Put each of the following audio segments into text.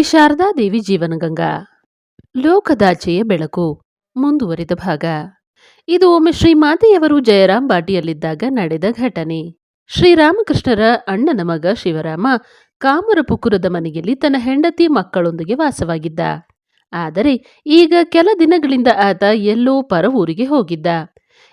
ಶ್ರೀ ಶಾರದಾದೇವಿ ಜೀವನಗಂಗಾ ಲೋಕದಾಚೆಯ ಬೆಳಕು. ಮುಂದುವರಿದ ಭಾಗ. ಇದು ಒಮ್ಮೆ ಶ್ರೀಮಾತೆಯವರು ಜಯರಾಮ್ ಬಾಟಿಯಲ್ಲಿದ್ದಾಗ ನಡೆದ ಘಟನೆ. ಶ್ರೀರಾಮಕೃಷ್ಣರ ಅಣ್ಣನ ಮಗ ಶಿವರಾಮ ಕಾಮರಪುಕುರದ ಮನೆಯಲ್ಲಿ ತನ್ನ ಹೆಂಡತಿ ಮಕ್ಕಳೊಂದಿಗೆ ವಾಸವಾಗಿದ್ದ. ಆದರೆ ಈಗ ಕೆಲ ದಿನಗಳಿಂದ ಆತ ಎಲ್ಲೋ ಪರ ಊರಿಗೆ ಹೋಗಿದ್ದ.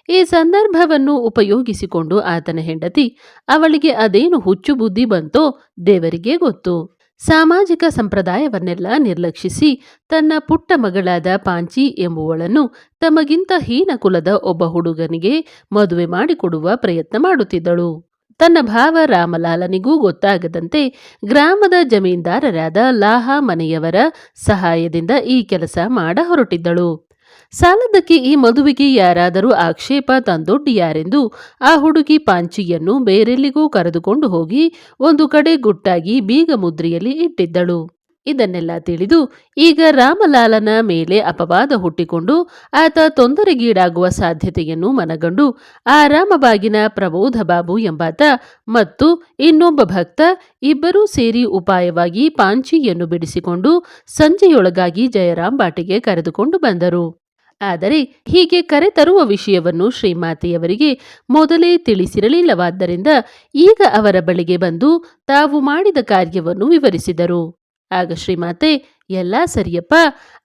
ಈ ಸಂದರ್ಭವನ್ನು ಉಪಯೋಗಿಸಿಕೊಂಡು ಆತನ ಹೆಂಡತಿ ಅವಳಿಗೆ ಅದೇನು ಹುಚ್ಚು ಬುದ್ಧಿ ಬಂತೋ ದೇವರಿಗೆ ಗೊತ್ತು. ಸಾಮಾಜಿಕ ಸಂಪ್ರದಾಯವನ್ನೆಲ್ಲ ನಿರ್ಲಕ್ಷಿಸಿ ತನ್ನ ಪುಟ್ಟ ಮಗಳಾದ ಪಾಂಚಿ ಎಂಬುವಳನ್ನು ತಮಗಿಂತ ಹೀನ ಕುಲದ ಒಬ್ಬ ಹುಡುಗನಿಗೆ ಮದುವೆ ಮಾಡಿಕೊಡುವ ಪ್ರಯತ್ನ ಮಾಡುತ್ತಿದ್ದಳು. ತನ್ನ ಭಾವ ರಾಮಲಾಲನಿಗೂ ಗೊತ್ತಾಗದಂತೆ ಗ್ರಾಮದ ಜಮೀನ್ದಾರರಾದ ಲಾಹಾ ಮನೆಯವರ ಸಹಾಯದಿಂದ ಈ ಕೆಲಸ ಮಾಡ ಹೊರಟಿದ್ದಳು ಸಾಲದಕ್ಕೆ ಈ ಮದುವೆಗೆ ಯಾರಾದರೂ ಆಕ್ಷೇಪ ತಂದೊಡ್ಡಿಯಾರೆಂದು ಆ ಹುಡುಗಿ ಪಾಂಚಿಯನ್ನು ಬೇರೆಲ್ಲಿಗೂ ಕರೆದುಕೊಂಡು ಹೋಗಿ ಒಂದು ಕಡೆ ಗುಟ್ಟಾಗಿ ಬೀಗ ಮುದ್ರೆಯಲ್ಲಿ ಇಟ್ಟಿದ್ದಳು. ಇದನ್ನೆಲ್ಲ ತಿಳಿದು ಈಗ ರಾಮಲಾಲನ ಮೇಲೆ ಅಪವಾದ ಹುಟ್ಟಿಕೊಂಡು ಆತ ತೊಂದರೆಗೀಡಾಗುವ ಸಾಧ್ಯತೆಯನ್ನು ಮನಗಂಡು ಆ ರಾಮಬಾಗಿನ ಪ್ರಬೋಧ ಬಾಬು ಎಂಬಾತ ಮತ್ತು ಇನ್ನೊಬ್ಬ ಭಕ್ತ ಇಬ್ಬರೂ ಸೇರಿ ಉಪಾಯವಾಗಿ ಪಾಂಚಿಯನ್ನು ಬಿಡಿಸಿಕೊಂಡು ಸಂಜೆಯೊಳಗಾಗಿ ಜಯರಾಮ್ ಬಾಟಿಗೆ ಕರೆದುಕೊಂಡು ಬಂದರು. ಆದರೆ ಹೀಗೆ ಕರೆತರುವ ವಿಷಯವನ್ನು ಶ್ರೀಮಾತೆಯವರಿಗೆ ಮೊದಲೇ ತಿಳಿಸಿರಲಿಲ್ಲವಾದ್ದರಿಂದ ಈಗ ಅವರ ಬಳಿಗೆ ಬಂದು ತಾವು ಮಾಡಿದ ಕಾರ್ಯವನ್ನು ವಿವರಿಸಿದರು. ಆಗ ಶ್ರೀಮಾತೆ, ಎಲ್ಲ ಸರಿಯಪ್ಪ,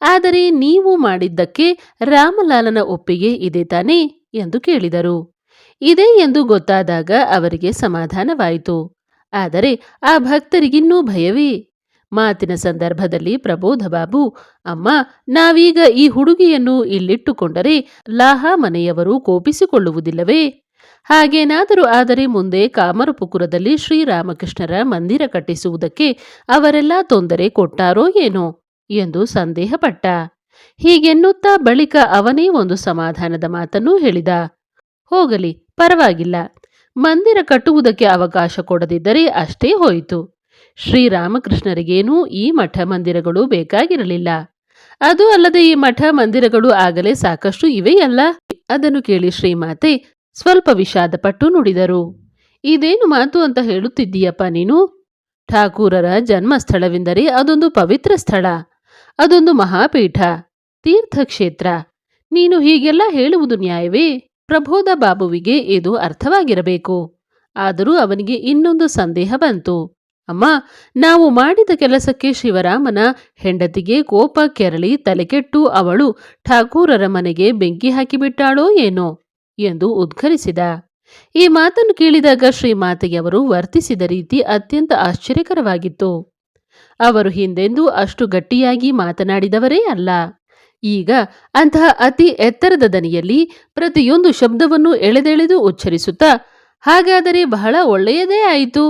ಆದರೆ ನೀವು ಮಾಡಿದ್ದಕ್ಕೆ ರಾಮಲಾಲನ ಒಪ್ಪಿಗೆ ಇದೆ ತಾನೇ? ಎಂದು ಕೇಳಿದರು. ಇದೆ ಎಂದು ಗೊತ್ತಾದಾಗ ಅವರಿಗೆ ಸಮಾಧಾನವಾಯಿತು. ಆದರೆ ಆ ಭಕ್ತರಿಗಿನ್ನೂ ಭಯವೇ? ಮಾತಿನ ಸಂದರ್ಭದಲ್ಲಿ ಪ್ರಬೋಧ ಬಾಬು ಅಮ್ಮ, ನಾವೀಗ ಈ ಹುಡುಗಿಯನ್ನು ಇಲ್ಲಿಟ್ಟುಕೊಂಡರೆ ಲಾಹಾ ಮನೆಯವರು ಕೋಪಿಸಿಕೊಳ್ಳುವುದಿಲ್ಲವೇ? ಹಾಗೇನಾದರೂ ಆದರೆ ಮುಂದೆ ಕಾಮರಪುಕುರದಲ್ಲಿ ಶ್ರೀರಾಮಕೃಷ್ಣರ ಮಂದಿರ ಕಟ್ಟಿಸುವುದಕ್ಕೆ ಅವರೆಲ್ಲ ತೊಂದರೆ ಕೊಟ್ಟಾರೋ ಏನೋ? ಎಂದು ಸಂದೇಹಪಟ್ಟ. ಹೀಗೆನ್ನುತ್ತಾ ಬಳಿಕ ಅವನೇ ಒಂದು ಸಮಾಧಾನದ ಮಾತನ್ನು ಹೇಳಿದ. ಹೋಗಲಿ, ಪರವಾಗಿಲ್ಲ. ಮಂದಿರ ಕಟ್ಟುವುದಕ್ಕೆ ಅವಕಾಶ ಕೊಡದಿದ್ದರೆ ಅಷ್ಟೇ ಹೋಯಿತು. ಶ್ರೀರಾಮಕೃಷ್ಣರಿಗೇನೂ ಈ ಮಠ ಮಂದಿರಗಳು ಬೇಕಾಗಿರಲಿಲ್ಲ. ಅದು ಅಲ್ಲದೆ ಈ ಮಠ ಮಂದಿರಗಳು ಆಗಲೇ ಸಾಕಷ್ಟು ಇವೆಯಲ್ಲ ಅದನ್ನು ಕೇಳಿ ಶ್ರೀಮಾತೆ ಸ್ವಲ್ಪ ವಿಷಾದಪಟ್ಟು ನುಡಿದರು. ಇದೇನು ಮಾತು ಅಂತ ಹೇಳುತ್ತಿದ್ದೀಯಪ್ಪ ನೀನು? ಠಾಕೂರರ ಜನ್ಮಸ್ಥಳವೆಂದರೆ ಅದೊಂದು ಪವಿತ್ರ ಸ್ಥಳ, ಅದೊಂದು ಮಹಾಪೀಠ, ತೀರ್ಥಕ್ಷೇತ್ರ. ನೀನು ಹೀಗೆಲ್ಲ ಹೇಳುವುದು ನ್ಯಾಯವೇ? ಪ್ರಬೋಧ ಬಾಬುವಿಗೆ ಇದು ಅರ್ಥವಾಗಿರಬೇಕು. ಆದರೂ ಅವನಿಗೆ ಇನ್ನೊಂದು ಸಂದೇಹ ಬಂತು. ಅಮ್ಮ, ನಾವು ಮಾಡಿದ ಕೆಲಸಕ್ಕೆ ಶಿವರಾಮನ ಹೆಂಡತಿಗೆ ಕೋಪ ಕೆರಳಿ ತಲೆಕೆಟ್ಟು ಅವಳು ಠಾಕೂರರ ಮನೆಗೆ ಬೆಂಕಿ ಹಾಕಿಬಿಟ್ಟಾಳೋ ಏನೋ ಎಂದು ಉದ್ಘರಿಸಿದ. ಈ ಮಾತನ್ನು ಕೇಳಿದಾಗ ಶ್ರೀಮಾತೆಯವರು ವರ್ತಿಸಿದ ರೀತಿ ಅತ್ಯಂತ ಆಶ್ಚರ್ಯಕರವಾಗಿತ್ತು. ಅವರು ಹಿಂದೆಂದೂ ಅಷ್ಟು ಗಟ್ಟಿಯಾಗಿ ಮಾತನಾಡಿದವರೇ ಅಲ್ಲ. ಈಗ ಅಂತಹ ಅತಿ ಎತ್ತರದ ದನಿಯಲ್ಲಿ ಪ್ರತಿಯೊಂದು ಶಬ್ದವನ್ನು ಎಳೆದೆಳೆದು ಉಚ್ಚರಿಸುತ್ತಾ, ಹಾಗಾದರೆ ಬಹಳ ಒಳ್ಳೆಯದೇ ಆಯಿತು?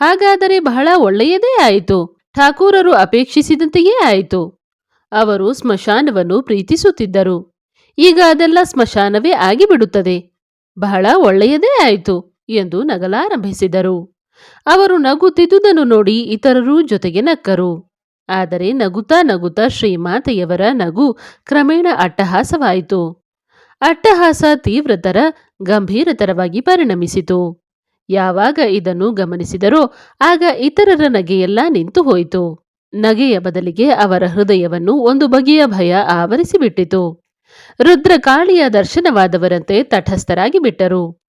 ಹಾಗಾದರೆ ಬಹಳ ಒಳ್ಳೆಯದೇ ಆಯಿತು. ಠಾಕೂರರು ಅಪೇಕ್ಷಿಸಿದಂತೆಯೇ ಆಯಿತು. ಅವರು ಸ್ಮಶಾನವನ್ನು ಪ್ರೀತಿಸುತ್ತಿದ್ದರು. ಈಗ ಅದೆಲ್ಲ ಸ್ಮಶಾನವೇ ಆಗಿಬಿಡುತ್ತದೆ. ಬಹಳ ಒಳ್ಳೆಯದೇ ಆಯಿತು ಎಂದು ನಗಲಾರಂಭಿಸಿದರು. ಅವರು ನಗುತ್ತಿದ್ದುದನ್ನು ನೋಡಿ ಇತರರು ಜೊತೆಗೆ ನಕ್ಕರು. ಆದರೆ ನಗುತ್ತಾ ನಗುತ್ತಾ ಶ್ರೀಮಾತೆಯವರ ನಗು ಕ್ರಮೇಣ ಅಟ್ಟಹಾಸವಾಯಿತು. ಅಟ್ಟಹಾಸ ತೀವ್ರತರ, ಗಂಭೀರತರವಾಗಿ ಪರಿಣಮಿಸಿತು. ಯಾವಾಗ ಇದನ್ನು ಗಮನಿಸಿದರೋ ಆಗ ಇತರರ ನಗೆಯೆಲ್ಲ ನಿಂತು ಹೋಯಿತು. ನಗೆಯ ಬದಲಿಗೆ ಅವರ ಹೃದಯವನ್ನು ಒಂದು ಬಗೆಯ ಭಯ ಆವರಿಸಿಬಿಟ್ಟಿತು. ರುದ್ರಕಾಳಿಯ ದರ್ಶನವಾದವರಂತೆ ತಟಸ್ಥರಾಗಿ ಬಿಟ್ಟರು.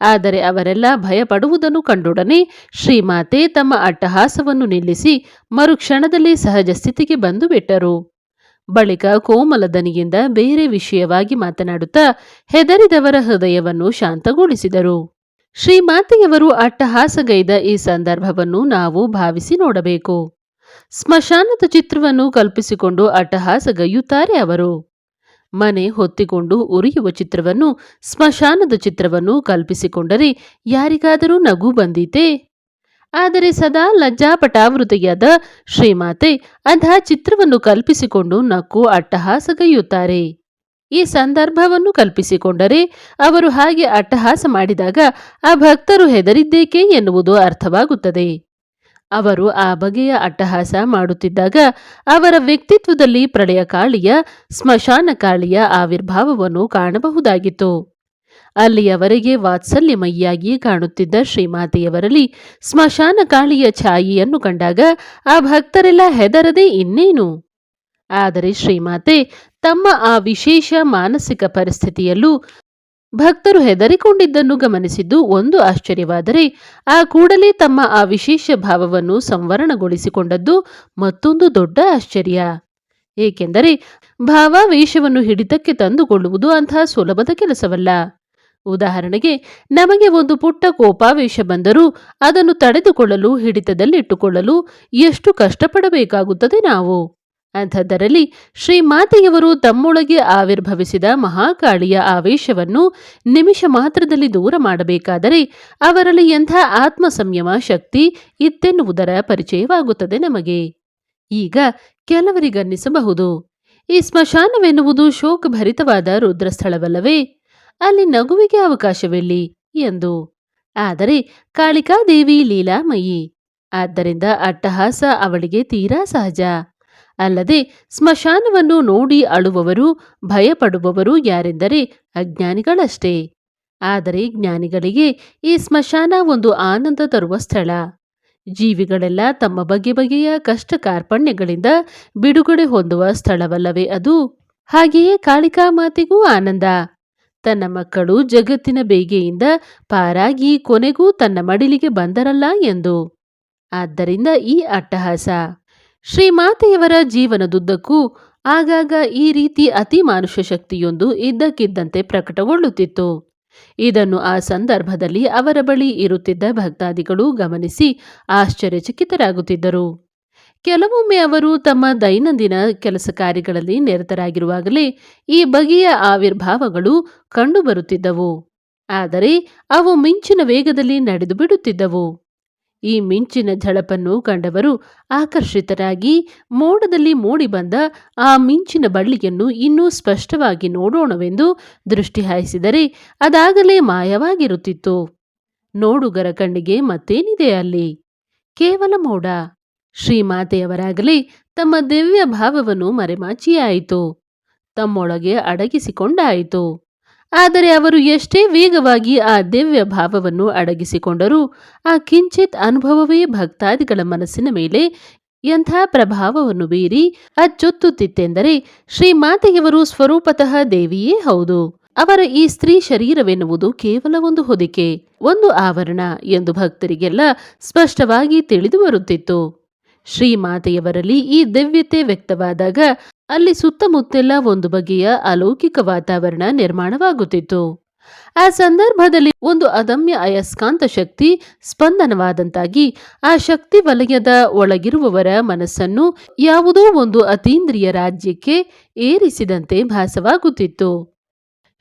ಆದರೆ ಅವರೆಲ್ಲ ಭಯಪಡುವುದನ್ನು ಕಂಡೊಡನೆ ಶ್ರೀಮಾತೆ ತಮ್ಮ ಅಟ್ಟಹಾಸವನ್ನು ನಿಲ್ಲಿಸಿ ಮರುಕ್ಷಣದಲ್ಲಿ ಸಹಜ ಸ್ಥಿತಿಗೆ ಬಂದು ಬಿಟ್ಟರು. ಬಳಿಕ ಕೋಮಲದನಿಯಿಂದ ಬೇರೆ ವಿಷಯವಾಗಿ ಮಾತನಾಡುತ್ತಾ ಹೆದರಿದವರ ಹೃದಯವನ್ನು ಶಾಂತಗೊಳಿಸಿದರು. ಶ್ರೀಮಾತೆಯವರು ಅಟ್ಟಹಾಸಗೈದ ಈ ಸಂದರ್ಭವನ್ನು ನಾವು ಭಾವಿಸಿ ನೋಡಬೇಕು. ಸ್ಮಶಾನದ ಚಿತ್ರವನ್ನು ಕಲ್ಪಿಸಿಕೊಂಡು ಅಟ್ಟಹಾಸಗೈಯುತ್ತಾರೆ ಅವರು. ಮನೆ ಹೊತ್ತಿಕೊಂಡು ಉರಿಯುವ ಚಿತ್ರವನ್ನು, ಸ್ಮಶಾನದ ಚಿತ್ರವನ್ನು ಕಲ್ಪಿಸಿಕೊಂಡರೆ ಯಾರಿಗಾದರೂ ನಗು ಬಂದೀತೆ? ಆದರೆ ಸದಾ ಲಜ್ಜಾಪಟಾವೃತಿಯಾದ ಶ್ರೀಮಾತೆ ಅಂತಹ ಚಿತ್ರವನ್ನು ಕಲ್ಪಿಸಿಕೊಂಡು ನಕ್ಕು ಅಟ್ಟಹಾಸಗೈಯುತ್ತಾರೆ. ಈ ಸಂದರ್ಭವನ್ನು ಕಲ್ಪಿಸಿಕೊಂಡರೆ ಅವರು ಹಾಗೆ ಅಟ್ಟಹಾಸ ಮಾಡಿದಾಗ ಆ ಭಕ್ತರು ಹೆದರಿದ್ದೇಕೆ ಎನ್ನುವುದು ಅರ್ಥವಾಗುತ್ತದೆ. ಅವರು ಆ ಬಗೆಯ ಅಟ್ಟಹಾಸ ಮಾಡುತ್ತಿದ್ದಾಗ ಅವರ ವ್ಯಕ್ತಿತ್ವದಲ್ಲಿ ಪ್ರಳಯ ಕಾಳಿಯ, ಸ್ಮಶಾನ ಕಾಳಿಯ ಆವಿರ್ಭಾವವನ್ನು ಕಾಣಬಹುದಾಗಿತ್ತು. ಅಲ್ಲಿಯವರೆಗೆ ವಾತ್ಸಲ್ಯಮಯಿಯಾಗಿ ಕಾಣುತ್ತಿದ್ದ ಶ್ರೀಮಾತೆಯವರಲ್ಲಿ ಸ್ಮಶಾನ ಕಾಳಿಯ ಛಾಯೆಯನ್ನು ಕಂಡಾಗ ಆ ಭಕ್ತರೆಲ್ಲ ಹೆದರದೆ ಇನ್ನೇನು? ಆದರೆ ಶ್ರೀಮಾತೆ ತಮ್ಮ ಆ ವಿಶೇಷ ಮಾನಸಿಕ ಪರಿಸ್ಥಿತಿಯಲ್ಲೂ ಭಕ್ತರು ಹೆದರಿಕೊಂಡಿದ್ದನ್ನು ಗಮನಿಸಿದ್ದು ಒಂದು ಆಶ್ಚರ್ಯವಾದರೆ, ಆ ಕೂಡಲೇ ತಮ್ಮ ಆ ವಿಶೇಷ ಭಾವವನ್ನು ಸಂವರಣಗೊಳಿಸಿಕೊಂಡದ್ದು ಮತ್ತೊಂದು ದೊಡ್ಡ ಆಶ್ಚರ್ಯ. ಏಕೆಂದರೆ, ಭಾವಾವೇಶವನ್ನು ಹಿಡಿತಕ್ಕೆ ತಂದುಕೊಳ್ಳುವುದು ಅಂತಹ ಸುಲಭದ ಕೆಲಸವಲ್ಲ. ಉದಾಹರಣೆಗೆ, ನಮಗೆ ಒಂದು ಪುಟ್ಟ ಕೋಪಾವೇಶ ಬಂದರೂ ಅದನ್ನು ತಡೆದುಕೊಳ್ಳಲು, ಹಿಡಿತದಲ್ಲಿಟ್ಟುಕೊಳ್ಳಲು ಎಷ್ಟು ಕಷ್ಟಪಡಬೇಕಾಗುತ್ತದೆ ನಾವು? ಅಂಥದ್ದರಲ್ಲಿ ಶ್ರೀಮಾತೆಯವರು ತಮ್ಮೊಳಗೆ ಆವಿರ್ಭವಿಸಿದ ಮಹಾಕಾಳಿಯ ಆವೇಶವನ್ನು ನಿಮಿಷ ಮಾತ್ರದಲ್ಲಿ ದೂರ ಮಾಡಬೇಕಾದರೆ ಅವರಲ್ಲಿ ಎಂಥ ಆತ್ಮ ಸಂಯಮ ಶಕ್ತಿ ಇತ್ತೆನ್ನುವುದರ ಪರಿಚಯವಾಗುತ್ತದೆ ನಮಗೆ. ಈಗ ಕೆಲವರಿಗನ್ನಿಸಬಹುದು. ಈ ಸ್ಮಶಾನವೆನ್ನುವುದು ಶೋಕಭರಿತವಾದ ರುದ್ರಸ್ಥಳವಲ್ಲವೇ? ಅಲ್ಲಿ ನಗುವಿಗೆ ಅವಕಾಶವಿಲ್ಲಿ ಎಂದು. ಆದರೆ ಕಾಳಿಕಾದೇವಿ ಲೀಲಾಮಯಿ. ಆದ್ದರಿಂದ ಅಟ್ಟಹಾಸ ಅವಳಿಗೆ ತೀರಾ ಸಹಜ. ಅಲ್ಲದೆ ಸ್ಮಶಾನವನ್ನು ನೋಡಿ ಅಳುವವರು, ಭಯಪಡುವವರು ಯಾರೆಂದರೆ ಅಜ್ಞಾನಿಗಳಷ್ಟೇ. ಆದರೆ ಜ್ಞಾನಿಗಳಿಗೆ ಈ ಸ್ಮಶಾನ ಒಂದು ಆನಂದ ತರುವ ಸ್ಥಳ. ಜೀವಿಗಳೆಲ್ಲ ತಮ್ಮ ಬಗೆ ಬಗೆಯ ಕಷ್ಟ ಕಾರ್ಪಣ್ಯಗಳಿಂದ ಬಿಡುಗಡೆ ಹೊಂದುವ ಸ್ಥಳವಲ್ಲವೇ ಅದು. ಹಾಗೆಯೇ ಕಾಳಿಕಾ ಮಾತೆಗೂ ಆನಂದ. ತನ್ನ ಮಕ್ಕಳು ಜಗತ್ತಿನ ಬೇಗೆಯಿಂದ ಪಾರಾಗಿ ಕೊನೆಗೂ ತನ್ನ ಮಡಿಲಿಗೆ ಬಂದರಲ್ಲ ಎಂದು. ಆದ್ದರಿಂದ ಈ ಅಟ್ಟಹಾಸ. ಶ್ರೀಮಾತೆಯವರ ಜೀವನದುದ್ದಕ್ಕೂ ಆಗಾಗ ಈ ರೀತಿ ಅತಿ ಮಾನುಷ ಶಕ್ತಿಯೊಂದು ಇದ್ದಕ್ಕಿದ್ದಂತೆ ಪ್ರಕಟಗೊಳ್ಳುತ್ತಿತ್ತು. ಇದನ್ನು ಆ ಸಂದರ್ಭದಲ್ಲಿ ಅವರ ಬಳಿ ಇರುತ್ತಿದ್ದ ಭಕ್ತಾದಿಗಳು ಗಮನಿಸಿ ಆಶ್ಚರ್ಯಚಕಿತರಾಗುತ್ತಿದ್ದರು. ಕೆಲವೊಮ್ಮೆ ಅವರು ತಮ್ಮ ದೈನಂದಿನ ಕೆಲಸ ಕಾರ್ಯಗಳಲ್ಲಿ ನಿರತರಾಗಿರುವಾಗಲೇ ಈ ಬಗೆಯ ಆವಿರ್ಭಾವಗಳು ಕಂಡುಬರುತ್ತಿದ್ದವು. ಆದರೆ ಅವು ಮಿಂಚಿನ ವೇಗದಲ್ಲಿ ನಡೆದು ಬಿಡುತ್ತಿದ್ದವು ಈ ಮಿಂಚಿನ ಝಳಪನ್ನು ಕಂಡವರು ಆಕರ್ಷಿತರಾಗಿ ಮೋಡದಲ್ಲಿ ಮೂಡಿಬಂದ ಆ ಮಿಂಚಿನ ಬಳ್ಳಿಯನ್ನು ಇನ್ನೂ ಸ್ಪಷ್ಟವಾಗಿ ನೋಡೋಣವೆಂದು ದೃಷ್ಟಿ ಹಾಯಿಸಿದರೆ ಅದಾಗಲೇ ಮಾಯವಾಗಿರುತ್ತಿತ್ತು. ನೋಡುಗರ ಕಣ್ಣಿಗೆ ಮತ್ತೇನಿದೆ ಅಲ್ಲಿ? ಕೇವಲ ಮೋಡ. ಶ್ರೀಮಾತೆಯವರಾಗಲೇ ತಮ್ಮ ದಿವ್ಯ ಭಾವವನ್ನು ಮರೆಮಾಚಿಯಾಯಿತು. ತಮ್ಮೊಳಗೆ ಅಡಗಿಸಿಕೊಂಡಾಯಿತು. ಆದರೆ ಅವರು ಎಷ್ಟೇ ವೇಗವಾಗಿ ಆ ದಿವ್ಯ ಭಾವವನ್ನು ಅಡಗಿಸಿಕೊಂಡರೂ ಆ ಕಿಂಚಿತ್ ಅನುಭವವೇ ಭಕ್ತಾದಿಗಳ ಮನಸ್ಸಿನ ಮೇಲೆ ಎಂಥ ಪ್ರಭಾವವನ್ನು ಬೀರಿ ಅಚ್ಚೊತ್ತುತ್ತಿತ್ತೆಂದರೆ ಶ್ರೀಮಾತೆಯವರು ಸ್ವರೂಪತಃ ದೇವಿಯೇ ಹೌದು. ಅವರ ಈ ಸ್ತ್ರೀ ಶರೀರವೆನ್ನುವುದು ಕೇವಲ ಒಂದು ಹೊದಿಕೆ, ಒಂದು ಆವರಣ ಎಂದು ಭಕ್ತರಿಗೆಲ್ಲ ಸ್ಪಷ್ಟವಾಗಿ ತಿಳಿದು ಬರುತ್ತಿತ್ತು. ಶ್ರೀಮಾತೆಯವರಲ್ಲಿ ಈ ದಿವ್ಯತೆ ವ್ಯಕ್ತವಾದಾಗ ಅಲ್ಲಿ ಸುತ್ತಮುತ್ತೆಲ್ಲ ಒಂದು ಬಗೆಯ ಅಲೌಕಿಕ ವಾತಾವರಣ ನಿರ್ಮಾಣವಾಗುತ್ತಿತ್ತು. ಆ ಸಂದರ್ಭದಲ್ಲಿ ಒಂದು ಅದಮ್ಯ ಅಯಸ್ಕಾಂತ ಶಕ್ತಿ ಸ್ಪಂದನವಾದಂತಾಗಿ ಆ ಶಕ್ತಿ ವಲಯದ ಒಳಗಿರುವವರ ಮನಸ್ಸನ್ನು ಯಾವುದೋ ಒಂದು ಅತೀಂದ್ರಿಯ ರಾಜ್ಯಕ್ಕೆ ಏರಿಸಿದಂತೆ ಭಾಸವಾಗುತ್ತಿತ್ತು.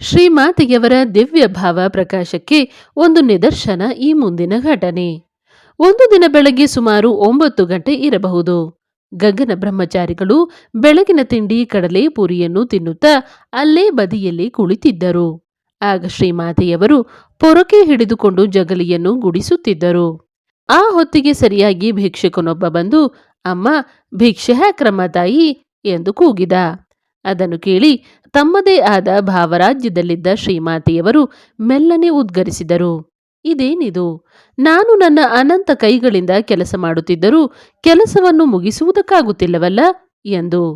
ಶ್ರೀಮಾತೆಯವರ ದಿವ್ಯ ಭಾವ ಪ್ರಕಾಶಕ್ಕೆ ಒಂದು ನಿದರ್ಶನ ಈ ಮುಂದಿನ ಘಟನೆ. ಒಂದು ದಿನ ಬೆಳಗ್ಗೆ ಸುಮಾರು ಒಂಬತ್ತು ಗಂಟೆ ಇರಬಹುದು. ಗಗನ ಬ್ರಹ್ಮಚಾರಿಗಳು ಬೆಳಗಿನ ತಿಂಡಿ ಕಡಲೆ ಪುರಿಯನ್ನು ತಿನ್ನುತ್ತಾ ಅಲ್ಲೇ ಬದಿಯಲ್ಲಿ ಕುಳಿತಿದ್ದರು. ಆಗ ಶ್ರೀಮಾತೆಯವರು ಪೊರಕೆ ಹಿಡಿದುಕೊಂಡು ಜಗಲಿಯನ್ನು ಗುಡಿಸುತ್ತಿದ್ದರು. ಆ ಹೊತ್ತಿಗೆ ಸರಿಯಾಗಿ ಭಿಕ್ಷಕನೊಬ್ಬ ಬಂದು, ಅಮ್ಮ, ಭಿಕ್ಷೆ ಕ್ರಮ ತಾಯಿ ಎಂದು ಕೂಗಿದ. ಅದನ್ನು ಕೇಳಿ ತಮ್ಮದೇ ಆದ ಭಾವರಾಜ್ಯದಲ್ಲಿದ್ದ ಶ್ರೀಮಾತೆಯವರು ಮೆಲ್ಲನೆ ಉದ್ಗರಿಸಿದರು. ಇದೇನಿದು? ನಾನು ನನ್ನ ಅನಂತ ಕೈಗಳಿಂದ ಕೆಲಸ ಮಾಡುತ್ತಿದ್ದರೂ ಕೆಲಸವನ್ನು ಮುಗಿಸುವುದಕ್ಕಾಗುತ್ತಿಲ್ಲವಲ್ಲ? ಎಂದು.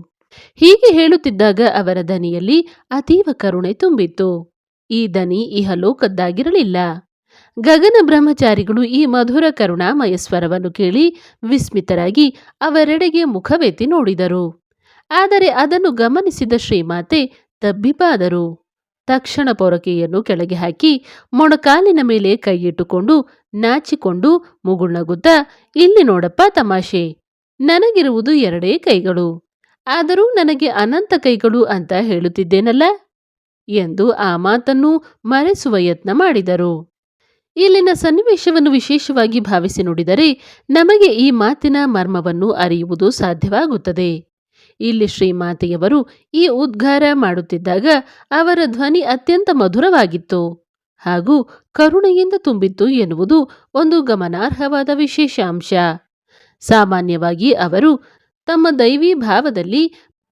ಹೀಗೆ ಹೇಳುತ್ತಿದ್ದಾಗ ಅವರ ದನಿಯಲ್ಲಿ ಅತೀವ ಕರುಣೆ ತುಂಬಿತ್ತು. ಈ ದನಿ ಇಹಲೋಕದ್ದಾಗಿರಲಿಲ್ಲ. ಗಗನ ಬ್ರಹ್ಮಚಾರಿಗಳು ಈ ಮಧುರ ಕರುಣಾಮಯ ಸ್ವರವನ್ನು ಕೇಳಿ ವಿಸ್ಮಿತರಾಗಿ ಅವರೆಡೆಗೆ ಮುಖವೆತ್ತಿ ನೋಡಿದರು. ಆದರೆ ಅದನ್ನು ಗಮನಿಸಿದ ಶ್ರೀಮಾತೆ ತಬ್ಬಿಬ್ಬಾದರು ತಕ್ಷಣ ಪೊರಕೆಯನ್ನು ಕೆಳಗೆ ಹಾಕಿ ಮೊಣಕಾಲಿನ ಮೇಲೆ ಕೈಯಿಟ್ಟುಕೊಂಡು ನಾಚಿಕೊಂಡು ಮುಗುಳ್ನಗುತ್ತಾ, ಇಲ್ಲಿ ನೋಡಪ್ಪ ತಮಾಷೆ, ನನಗಿರುವುದು ಎರಡೇ ಕೈಗಳು. ಆದರೂ ನನಗೆ ಅನಂತ ಕೈಗಳು ಅಂತ ಹೇಳುತ್ತಿದ್ದೇನಲ್ಲ? ಎಂದು ಆ ಮಾತನ್ನು ಮರೆಸುವ ಯತ್ನ ಮಾಡಿದರು. ಇಲ್ಲಿನ ಸನ್ನಿವೇಶವನ್ನು ವಿಶೇಷವಾಗಿ ಭಾವಿಸಿ ನೋಡಿದರೆ ನಮಗೆ ಈ ಮಾತಿನ ಮರ್ಮವನ್ನು ಅರಿಯುವುದು ಸಾಧ್ಯವಾಗುತ್ತದೆ. ಇಲ್ಲಿ ಶ್ರೀಮಾತೆಯವರು ಈ ಉದ್ಗಾರ ಮಾಡುತ್ತಿದ್ದಾಗ ಅವರ ಧ್ವನಿ ಅತ್ಯಂತ ಮಧುರವಾಗಿತ್ತು. ಹಾಗೂ ಕರುಣೆಯಿಂದ ತುಂಬಿತ್ತು ಎನ್ನುವುದು ಒಂದು ಗಮನಾರ್ಹವಾದ ವಿಶೇಷಾಂಶ. ಸಾಮಾನ್ಯವಾಗಿ ಅವರು ತಮ್ಮ ದೈವಿ ಭಾವದಲ್ಲಿ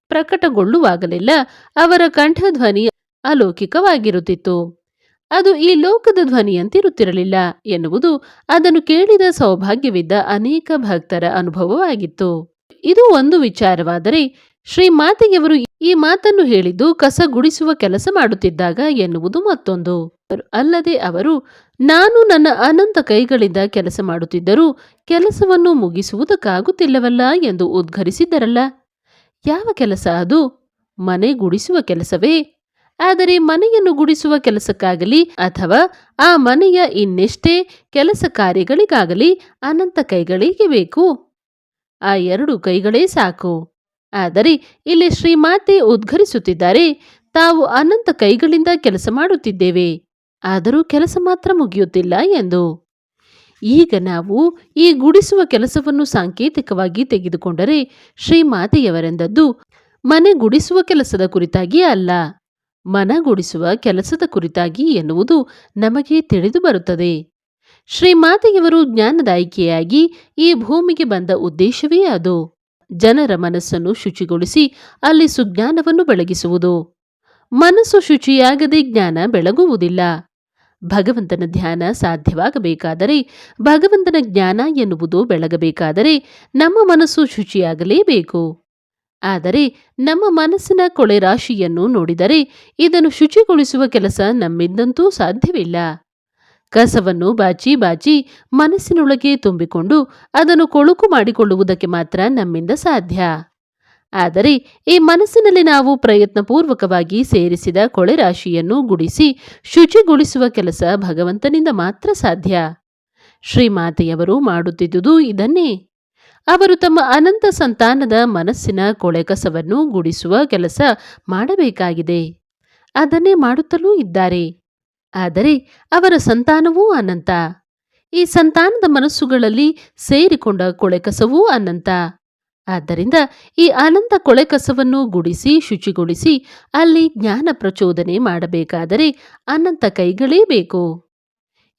ಪ್ರಕಟಗೊಳ್ಳುವಾಗಲೆಲ್ಲ ಅವರ ಕಂಠಧ್ವನಿ ಅಲೌಕಿಕವಾಗಿರುತ್ತಿತ್ತು. ಅದು ಈ ಲೋಕದ ಧ್ವನಿಯಂತಿರುತ್ತಿರಲಿಲ್ಲ ಎನ್ನುವುದು ಅದನ್ನು ಕೇಳಿದ ಸೌಭಾಗ್ಯವಿದ್ದ ಅನೇಕ ಭಕ್ತರ ಅನುಭವವಾಗಿತ್ತು. ಇದು ಒಂದು ವಿಚಾರವಾದರೆ ಶ್ರೀಮಾತೆಯವರು ಈ ಮಾತನ್ನು ಹೇಳಿದ್ದು ಕಸ ಗುಡಿಸುವ ಕೆಲಸ ಮಾಡುತ್ತಿದ್ದಾಗ ಎನ್ನುವುದು ಮತ್ತೊಂದು. ಅಲ್ಲದೆ ಅವರು, ನಾನು ನನ್ನ ಅನಂತ ಕೈಗಳಿಂದ ಕೆಲಸ ಮಾಡುತ್ತಿದ್ದರೂ ಕೆಲಸವನ್ನು ಮುಗಿಸುವುದಕ್ಕಾಗುತ್ತಿಲ್ಲವಲ್ಲ ಎಂದು ಉದ್ಘರಿಸಿದ್ದರಲ್ಲ. ಯಾವ ಕೆಲಸ ಅದು? ಮನೆ ಗುಡಿಸುವ ಕೆಲಸವೇ? ಆದರೆ ಮನೆಯನ್ನು ಗುಡಿಸುವ ಕೆಲಸಕ್ಕಾಗಲಿ ಅಥವಾ ಆ ಮನೆಯ ಇನ್ನೆಷ್ಟೇ ಕೆಲಸ ಕಾರ್ಯಗಳಿಗಾಗಲಿ ಅನಂತ ಕೈಗಳಿಗೆ ಬೇಕು? ಆ ಎರಡು ಕೈಗಳೇ ಸಾಕು. ಆದರೆ ಇಲ್ಲಿ ಶ್ರೀಮಾತೆ ಉದ್ಘರಿಸುತ್ತಿದ್ದಾರೆ, ತಾವು ಅನಂತ ಕೈಗಳಿಂದ ಕೆಲಸ ಮಾಡುತ್ತಿದ್ದೇವೆ, ಆದರೂ ಕೆಲಸ ಮಾತ್ರ ಮುಗಿಯುತ್ತಿಲ್ಲ ಎಂದು. ಈಗ ನಾವು ಈ ಗುಡಿಸುವ ಕೆಲಸವನ್ನು ಸಾಂಕೇತಿಕವಾಗಿ ತೆಗೆದುಕೊಂಡರೆ ಶ್ರೀಮಾತೆಯವರೆಂದದ್ದು ಮನೆ ಗುಡಿಸುವ ಕೆಲಸದ ಕುರಿತಾಗಿ ಅಲ್ಲ. ಮನಗುಡಿಸುವ ಕೆಲಸದ ಕುರಿತಾಗಿ ಎನ್ನುವುದು ನಮಗೆ ತಿಳಿದು ಬರುತ್ತದೆ. ಶ್ರೀಮಾತೆಯವರು ಜ್ಞಾನದಾಯಿಕೆಯಾಗಿ ಈ ಭೂಮಿಗೆ ಬಂದ ಉದ್ದೇಶವೇ ಅದು. ಜನರ ಮನಸ್ಸನ್ನು ಶುಚಿಗೊಳಿಸಿ ಅಲ್ಲಿ ಸುಜ್ಞಾನವನ್ನು ಬೆಳಗಿಸುವುದು. ಮನಸ್ಸು ಶುಚಿಯಾಗದೆ ಜ್ಞಾನ ಬೆಳಗುವುದಿಲ್ಲ. ಭಗವಂತನ ಧ್ಯಾನ ಸಾಧ್ಯವಾಗಬೇಕಾದರೆ, ಭಗವಂತನ ಜ್ಞಾನ ಎನ್ನುವುದು ಬೆಳಗಬೇಕಾದರೆ ನಮ್ಮ ಮನಸ್ಸು ಶುಚಿಯಾಗಲೇಬೇಕು. ಆದರೆ, ನಮ್ಮ ಮನಸ್ಸಿನ ಕೊಳೆ ರಾಶಿಯನ್ನು ನೋಡಿದರೆ ಇದನ್ನು ಶುಚಿಗೊಳಿಸುವ ಕೆಲಸ ನಮ್ಮಿಂದಂತೂ ಸಾಧ್ಯವಿಲ್ಲ. ಕಸವನ್ನು ಬಾಚಿ ಬಾಚಿ ಮನಸ್ಸಿನೊಳಗೆ ತುಂಬಿಕೊಂಡು ಅದನ್ನು ಕೊಳುಕು ಮಾಡಿಕೊಳ್ಳುವುದಕ್ಕೆ ಮಾತ್ರ ನಮ್ಮಿಂದ ಸಾಧ್ಯ. ಆದರೆ ಈ ಮನಸ್ಸಿನಲ್ಲಿ ನಾವು ಪ್ರಯತ್ನಪೂರ್ವಕವಾಗಿ ಸೇರಿಸಿದ ಕೊಳೆ ರಾಶಿಯನ್ನು ಗುಡಿಸಿ ಶುಚಿಗೊಳಿಸುವ ಕೆಲಸ ಭಗವಂತನಿಂದ ಮಾತ್ರ ಸಾಧ್ಯ. ಶ್ರೀಮಾತೆಯವರು ಮಾಡುತ್ತಿದ್ದುದು ಇದನ್ನೇ. ಅವರು ತಮ್ಮ ಅನಂತ ಸಂತಾನದ ಮನಸ್ಸಿನ ಕೊಳೆ ಕಸವನ್ನು ಗುಡಿಸುವ ಕೆಲಸ ಮಾಡಬೇಕಾಗಿದೆ. ಅದನ್ನೇ ಮಾಡುತ್ತಲೂ ಇದ್ದಾರೆ. ಆದರೆ ಅವರ ಸಂತಾನವೂ ಅನಂತ. ಈ ಸಂತಾನದ ಮನಸ್ಸುಗಳಲ್ಲಿ ಸೇರಿಕೊಂಡ ಕೊಳೆಕಸವೂ ಅನಂತ. ಆದ್ದರಿಂದ ಈ ಅನಂತ ಕೊಳೆಕಸವನ್ನು ಗುಡಿಸಿ, ಶುಚಿಗೊಳಿಸಿ, ಅಲ್ಲಿ ಜ್ಞಾನ ಪ್ರಚೋದನೆ ಮಾಡಬೇಕಾದರೆ ಅನಂತ ಕೈಗಳೇ ಬೇಕು.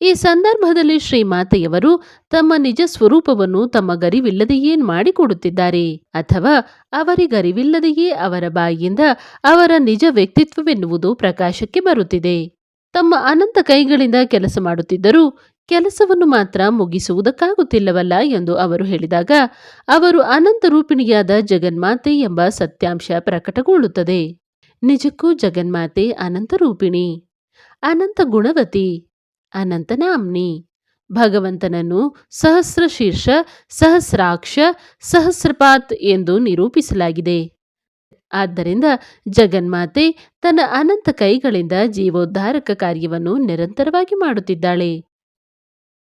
ಈ ಸಂದರ್ಭದಲ್ಲಿ ಶ್ರೀಮಾತೆಯವರು ತಮ್ಮ ನಿಜ ಸ್ವರೂಪವನ್ನು ತಮ್ಮ ಗರಿವಿಲ್ಲದೆಯೇ ಮಾಡಿಕೊಡುತ್ತಿದ್ದಾರೆ ಅಥವಾ ಅವರಿಗರಿವಿಲ್ಲದೆಯೇ ಅವರ ಬಾಯಿಯಿಂದ ಅವರ ನಿಜ ವ್ಯಕ್ತಿತ್ವವೆನ್ನುವುದು ಪ್ರಕಾಶಕ್ಕೆ ಬರುತ್ತಿದೆ. ತಮ್ಮ ಅನಂತ ಕೈಗಳಿಂದ ಕೆಲಸ ಮಾಡುತ್ತಿದ್ದರೂ ಕೆಲಸವನ್ನು ಮಾತ್ರ ಮುಗಿಸುವುದಕ್ಕಾಗುತ್ತಿಲ್ಲವಲ್ಲ ಎಂದು ಅವರು ಹೇಳಿದಾಗ, ಅವರು ಅನಂತ ರೂಪಿಣಿಯಾದ ಜಗನ್ಮಾತೆ ಎಂಬ ಸತ್ಯಾಂಶ ಪ್ರಕಟಗೊಳ್ಳುತ್ತದೆ. ನಿಜಕ್ಕೂ ಜಗನ್ಮಾತೆ ಅನಂತ ರೂಪಿಣಿ, ಅನಂತ ಗುಣವತಿ, ಅನಂತ ನಾಮ್ನಿ, ಭಗವಂತನನ್ನು ಸಹಸ್ರಶೀರ್ಷ, ಸಹಸ್ರಾಕ್ಷ, ಸಹಸ್ರಪಾತ್ ಎಂದು ನಿರೂಪಿಸಲಾಗಿದೆ. ಆದ್ದರಿಂದ ಜಗನ್ಮಾತೆ ತನ್ನ ಅನಂತ ಕೈಗಳಿಂದ ಜೀವೋದ್ಧಾರಕ ಕಾರ್ಯವನ್ನು ನಿರಂತರವಾಗಿ ಮಾಡುತ್ತಿದ್ದಾಳೆ.